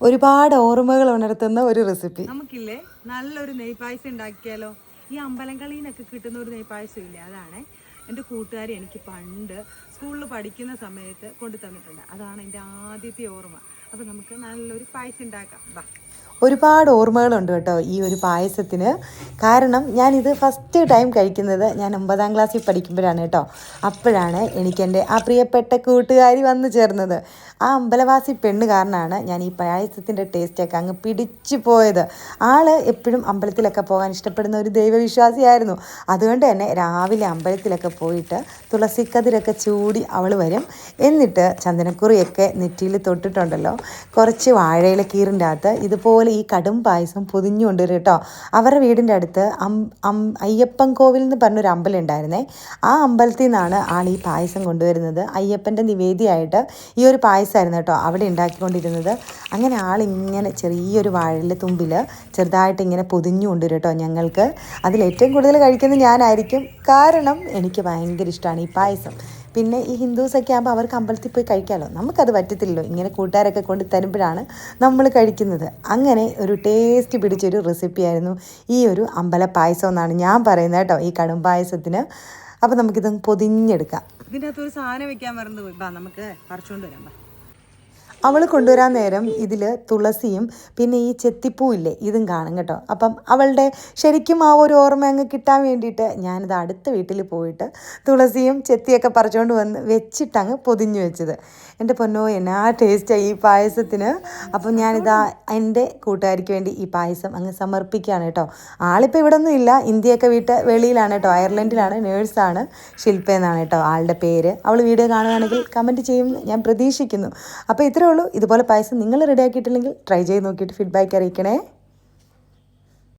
ഒരുപാട് ഓർമ്മകൾ ഉണർത്തുന്ന ഒരു റെസിപ്പി നമുക്കില്ലേ നല്ലൊരു നെയ്പായസം ഉണ്ടാക്കിയാലോ? ഈ അമ്പലങ്കളിന്നൊക്കെ കിട്ടുന്ന ഒരു നെയ്പായസം ഇല്ലേ? അതാണ് എന്റെ കൂട്ടുകാരി എനിക്ക് പണ്ട് സ്കൂളിൽ പഠിക്കുന്ന സമയത്ത് കൊണ്ടു തന്നിട്ടുണ്ട് അതാണ് എന്റെ ആദ്യത്തെ ഓർമ്മ. അപ്പോൾ നമുക്ക് നല്ലൊരു പായസം ഉണ്ടാക്കാം. ബാ ഒരുപാട് ഓർമ്മകളുണ്ട് കേട്ടോ ഈ ഒരു പായസത്തിന്. കാരണം ഞാനിത് ഫസ്റ്റ് ടൈം കഴിക്കുന്നത് ഞാൻ ഒമ്പതാം ക്ലാസ്സിൽ പഠിക്കുമ്പോഴാണ് കേട്ടോ. അപ്പോഴാണ് എനിക്കെന്റെ ആ പ്രിയപ്പെട്ട കൂട്ടുകാരി വന്നു ചേർന്നത്. ആ അമ്പലവാസി പെണ്ണ് കാരണമാണ് ഞാൻ ഈ പായസത്തിന്റെ ടേസ്റ്റൊക്കെ അങ്ങ് പിടിച്ചു പോയത്. ആൾ എപ്പോഴും അമ്പലത്തിലൊക്കെ പോകാൻ ഇഷ്ടപ്പെടുന്ന ഒരു ദൈവവിശ്വാസിയായിരുന്നു. അതുകൊണ്ട് തന്നെ രാവിലെ അമ്പലത്തിലൊക്കെ പോയിട്ട് തുളസിക്കതിരൊക്കെ ചൂടി അവൾ വരും. എന്നിട്ട് ചന്ദനക്കുറിയൊക്കെ നെറ്റിയിൽ തൊട്ടിട്ടുണ്ടല്ലോ. കുറച്ച് വാഴയില കീറിന്റെ അകത്ത് ഇതുപോലെ ഈ കടും പായസം പൊതിഞ്ഞു കൊണ്ടുവരും കേട്ടോ. അവരുടെ വീടിന്റെ അടുത്ത് അം അയ്യപ്പൻ കോവിൽ എന്ന് പറഞ്ഞൊരു അമ്പലം ഉണ്ടായിരുന്നേ. ആ അമ്പലത്തിൽ നിന്നാണ് ആൾ ഈ പായസം കൊണ്ടുവരുന്നത്. അയ്യപ്പന്റെ നിവേദിയായിട്ട് ഈ ഒരു പായസമായിരുന്നു കേട്ടോ അവിടെ ഉണ്ടാക്കിക്കൊണ്ടിരുന്നത്. അങ്ങനെ ആളിങ്ങനെ ചെറിയൊരു വാഴയിലെ തുമ്പിൽ ചെറുതായിട്ട് ഇങ്ങനെ പൊതിഞ്ഞു കൊണ്ടുവരും കേട്ടോ ഞങ്ങൾക്ക്. അതിൽ ഏറ്റവും കൂടുതൽ കഴിക്കുന്നത് ഞാനായിരിക്കും. കാരണം എനിക്ക് ഭയങ്കര ഇഷ്ടമാണ് ഈ പായസം. പിന്നെ ഈ ഹിന്ദുസൊക്കെ ആകുമ്പോൾ അവർക്ക് അമ്പലത്തിൽ പോയി കഴിക്കാമല്ലോ നമുക്കത് പറ്റത്തില്ലല്ലോ. ഇങ്ങനെ കൂട്ടുകാരൊക്കെ കൊണ്ട് തരുമ്പോഴാണ് നമ്മൾ കഴിക്കുന്നത്. അങ്ങനെ ഒരു ടേസ്റ്റ് പിടിച്ചൊരു റെസിപ്പിയായിരുന്നു ഈ ഒരു അമ്പല പായസം എന്നാണ് ഞാൻ പറയുന്നത് കേട്ടോ ഈ കടും പായസത്തിന്. അപ്പോൾ നമുക്കിത് പൊതിഞ്ഞെടുക്കാം. ഇതിനകത്ത് ഒരു സാധനം വെക്കാൻ മറന്നു പോയി നമുക്ക് പറിച്ചുകൊണ്ട് വരാം അവൾ കൊണ്ടുവരാൻ നേരം ഇതിൽ തുളസിയും പിന്നെ ഈ ചെത്തിപ്പൂ ഇല്ലേ ഇതും കാണും കേട്ടോ. അപ്പം അവളുടെ ശരിക്കും ആ ഒരു ഓർമ്മ അങ്ങ് കിട്ടാൻ വേണ്ടിയിട്ട് ഞാനിത് അടുത്ത വീട്ടിൽ പോയിട്ട് തുളസിയും ചെത്തിയൊക്കെ പറിച്ചുകൊണ്ട് വന്ന് വെച്ചിട്ടങ്ങ് പൊതിഞ്ഞു വെച്ചത്. എന്റെ പൊന്നോ എന്നാ ടേസ്റ്റായി ഈ പായസത്തിന്? അപ്പം ഞാനിതാ എന്റെ കൂട്ടുകാരിക്ക് വേണ്ടി ഈ പായസം അങ്ങ് സമർപ്പിക്കുകയാണ് കേട്ടോ. ആളിപ്പോൾ ഇവിടെ ഒന്നും ഇല്ല. ഇന്ത്യയൊക്കെ വീട്ട് വെളിയിലാണ് കേട്ടോ. അയർലൻഡിലാണ് നേഴ്സാണ് ശില്പ എന്നാണ് കേട്ടോ ആളുടെ പേര്. അവൾ വീഡിയോ കാണുകയാണെങ്കിൽ കമന്റ് ചെയ്യും ഞാൻ പ്രതീക്ഷിക്കുന്നു. അപ്പോൾ ഇത്രേ ഉള്ളൂ. ഇതുപോലെ പായസം നിങ്ങൾ റെഡിയാക്കിയിട്ടില്ലെങ്കിൽ ട്രൈ ചെയ്ത് നോക്കിയിട്ട് ഫീഡ്ബാക്ക് അറിയിക്കണേ.